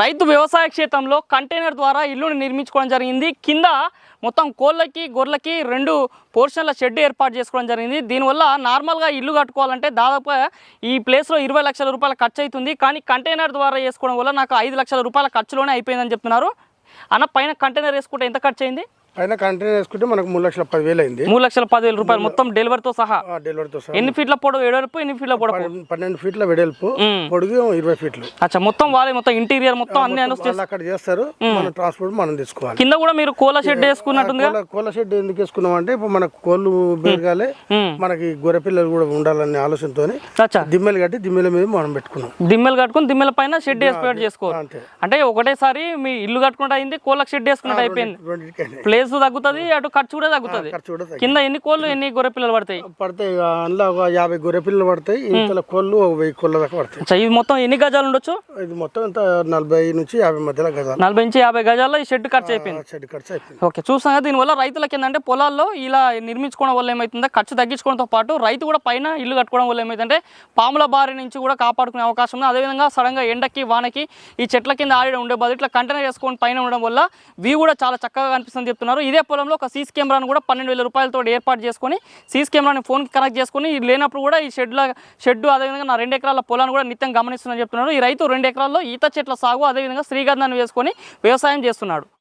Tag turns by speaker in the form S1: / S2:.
S1: రైతు వ్యవసాయ క్షేత్రంలో కంటైనర్ ద్వారా ఇల్లుని నిర్మించుకోవడం జరిగింది. కింద మొత్తం కోళ్ళకి గొర్రెలకి రెండు పోర్షన్ల షెడ్ ఏర్పాటు చేసుకోవడం జరిగింది. దీనివల్ల నార్మల్గా ఇల్లు కట్టుకోవాలంటే దాదాపుగా ఈ ప్లేస్లో ఇరవై లక్షల రూపాయల ఖర్చు అవుతుంది కానీ కంటైనర్ ద్వారా వేసుకోవడం వల్ల నాకు ఐదు లక్షల రూపాయల ఖర్చులోనే అయిపోయిందని చెప్తున్నారు. అన్న పైన కంటైనర్ వేసుకుంటే ఎంత ఖర్చు అయింది
S2: పైన కంటైనర్ వేసుకుంటే మనకు మూడు లక్షల పదివేలు అయింది.
S1: మూడు లక్షల పదివేల రూపాయలు మొత్తం డెలివరీతో సహా?
S2: డెలివరీతో సహా.
S1: ఎన్ని ఫీట్ల పొడవు ఏడవరపు ఎన్ని ఫీట్ల పొడవు?
S2: పన్నెండు- ఫీట్ల వెడల్పు పొడుగు ఇరవై ఫీట్లు.
S1: అచ్చా మొత్తం వాళ్ళే మొత్తం ఇంటీరియర్ మొత్తం అన్ని
S2: అక్కడ చేస్తారు. మన ట్రాన్స్పోర్ట్ మనం తీసుకోవాలి.
S1: కింద కూడా మీరు కోళ్ళ షెడ్ వేసుకున్నట్టుందిగా?
S2: కోళ్ళ- కోళ్ళ షెడ్ ఎందుకు వేసుకున్నాం అంటే ఇప్పుడు మనకు కోళ్ళు పెరగాలి. మనకి గొర్రె పిల్లలు కూడా ఉండాలనే ఆలోచనతో దిమ్మెలు కట్టి దిమ్మెల మీద మనం పెట్టుకున్నాం.
S1: దిమ్మెలు కట్టుకుని దిమ్మెల పైన షెడ్ వేసుకున్నట్టు చేసుకోవాలి. అంటే ఒకటేసారి మీ ఇల్లు కట్టుకుంటే అయింది కోళ్ళకి షెడ్ వేసుకున్నట్టు అయిపోయింది.
S2: రెండింటికైనా.
S1: ప్లేస్ తగ్గుతుంది అటు ఖర్చు కూడా తగ్గుతుంది.
S2: ఖర్చు కూడా తగ్గి-
S1: కింద ఎన్ని కోళ్ళు ఎన్ని గొర్రె పిల్లలు పడతాయి?
S2: పడతాయి ఇక అందులో ఒక యాభై గొర్రె పిల్లలు పడతాయి ఇంతలో కోళ్ళు ఒక వెయ్యి కోళ్ళ దాకా పడతాయి.
S1: అచ్చా ఇది మొత్తం ఎన్ని గజాలు ఉండొచ్చు?
S2: ఇది మొత్తం ఎంత? నలభై నుంచి యాభై మధ్యలో గజాలు.
S1: నలభై నుంచి యాభై గజాల్లో ఈ షెడ్ ఖర్చు అయిపోయింది.
S2: షెడ్ ఖర్చు అయిపోయింది.
S1: ఓకే చూసాం కదా దీనివల్ల రైతులకి ఏంటంటే పొలాల్లో ఇలా నిర్మించుకోవడం వల్ల ఏమవుతుందో ఖర్చు తగ్గించుకోవడంతో పాటు రైతు కూడా పైన ఇల్లు కట్టుకోవడం వల్ల ఏమైందంటే పాముల బారి నుంచి కూడా కాపాడుకునే అవకాశం ఉంది. అదేవిధంగా సడన్గా ఎండకి వానకి ఈ చెట్ల కింద ఆడి ఉండే బదులు ఇట్లా కంటైనర్ వేసుకొని పైన ఉండడం వల్ల వ్యూ కూడా చాలా చక్కగా కనిపిస్తుంది చెప్తున్నారు. ఇదే పొలంలో ఒక సీసీ కెమెరాను కూడా పన్నెండు వేల రూపాయలతో ఏర్పాటు చేసుకొని సీసీ కెమెరాని ఫోన్కి కనెక్ట్ చేసుకొని లేనప్పుడు కూడా ఈ షెడ్ల షెడ్ అదేవిధంగా నా రెండు ఎకరాల పొలాన్ని కూడా నిత్యం గమనిస్తుందని చెప్తున్నారు. ఈ రైతు రెండు ఎకరాల్లో ఈత చెట్ల సాగు అదేవిధంగా శ్రీగంధాన్ని వేసుకొని వ్యవసాయం చేస్తున్నాడు.